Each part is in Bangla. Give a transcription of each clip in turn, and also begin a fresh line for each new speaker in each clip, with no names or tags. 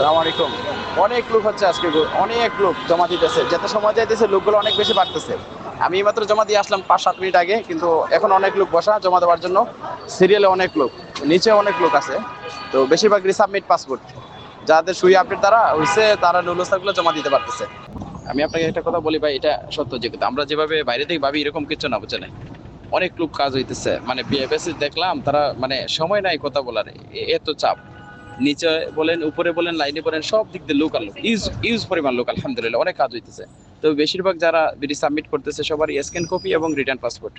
সালাম আলাইকুম। অনেক লোক হচ্ছে আজকে অনেক লোক জমা দিতেছে। যত সময় যাইতেছে, লোকগুলো অনেক বেশি বাড়তেছে। আমি মাত্র জমা দিয়ে আসলাম পাঁচ, সাত মিনিট আগে, কিন্তু এখন অনেক লোক বসা জমা দেওয়ার জন্য। সিরিয়ালে অনেক লোক, নিচে অনেক লোক আছে। তো বেশিরভাগ রিসাবমিট পাসপোর্ট। যাদের সুই আপডেট তারা হইছে, তারা নুলস্তাগুলো জমা দিতে পারতেছে। আমি আপনাকে একটা কথা বলি ভাই, এটা সত্য যে। আমরা যেভাবে বাইরে থেকে ভাবি, এরকম কিছু না, বুঝছেন? অনেক লোক কাজ হইতেছে। মানে বিএফএস দেখলাম, তারা মানে সময় নাই কথা বলার। এত চাপ। নিচে বলেন, উপরে বলেন, লাইনে বলেন, সব দিক দিয়ে লোকাল ইউজ ইউজ পরিমাণ লোক আলহামদুলিল্লাহ, অনেক কাজ হইতেছে। তো বেশিরভাগ যারা বিডি সাবমিট করতেছে সবার স্ক্যান কপি এবং রিটার্ন পাসপোর্ট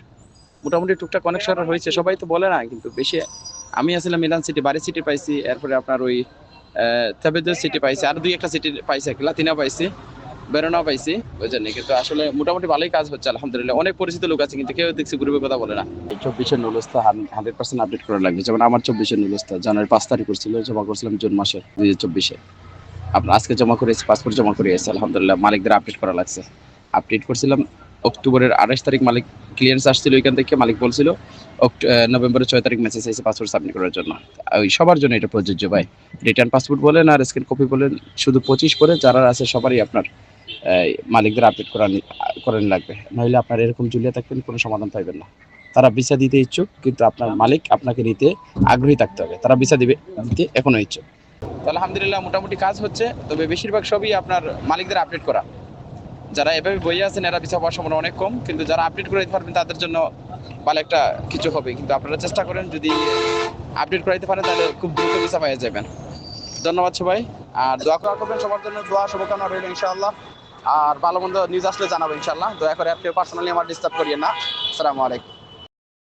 মোটামুটি টুকটাক অনেক সরকার হয়েছে, সবাই তো বলে না, কিন্তু বেশি আমি আসলাম মিলান সিটি বাড়ি সিটি পাইছি, এরপরে আপনার ওই তেবেদুর সিটি পাইছি, আর দুই একটা সিটি পাইছি, লাতিনা পাইছি। বেরোনা পাইছি বুঝলেন কিন্তু আসলে মোটামুটি ভালোই কাজ হচ্ছে, আলহামদুলিল্লাহ। অনেক পরিচিত লোক আছে, কিন্তু কেউ দেখছি গ্রুপে কথা বলে না। চব্বিশের নুলস্তা হান্ড্রেড পার্সেন্ট আপডেট করা লাগবে। যেমন আমার চব্বিশের নুলস্তা জানুয়ারি পাঁচ তারিখ করছিল, জমা করছিলাম জুন মাসে দুই হাজার চব্বিশে। আপনার আজকে জমা করেছি পাসপোর্ট জমা করে এসেছে, আলহামদুলিল্লাহ। মালিকদের আপডেট করা লাগছে। আপডেট করছিলাম অক্টোবরের আঠাশ তারিখ মালিক ক্লিয়ারেন্স আসছিল ওইখান থেকে মালিক বলছিল নভেম্বরের ছয় তারিখ মেসেজ এসেছে পাসপোর্ট সাবমিট করার জন্য। ওই সবার জন্য এটা প্রযোজ্য ভাই। রিটার্ন পাসপোর্ট বলেন আর স্ক্যান কপি বলেন, শুধু পঁচিশ পরে যারা আছে সবারই আপনার মালিকদের আপডেট করা করেন লাগবে। নইলে আপনার এরকম ঝুলিয়ে থাকবেন, কোনো সমাধান পাইবেন না। তারা ভিসা দিতে ইচ্ছুক, কিন্তু আপনার মালিক আপনাকে নিতে আগ্রহী থাকতে হবে। তারা ভিসা দিবে, দিতে এখনও ইচ্ছুক। আলহামদুলিল্লাহ, মোটামুটি কাজ হচ্ছে। তবে বেশিরভাগ সবই আপনার মালিকদের আপডেট করা। যারা এভাবে বইয়ে আছেন, এরা ভিসা পাওয়ার সম্ভাবনা অনেক কম। কিন্তু যারা আপডেট করে দিতে পারবেন, তাদের জন্য ভালো একটা কিছু হবে। কিন্তু আপনারা চেষ্টা করেন, যদি আপডেট করাইতে পারেন, তাহলে খুব দ্রুত ভিসা পাওয়া যাবেন। ধন্যবাদ সবাই। আর দোয়া করা করবেন সবার জন্য দোয়া, শুভকামনা রইল ইনশাআল্লাহ। আর ভালো মন্দ নিউজ আসলে জানাব ইনশাআল্লাহ। দয়া করে আপনি পার্সোনালি আমার ডিস্টার্ব করিয়ে না। আসসালামু আলাইকুম।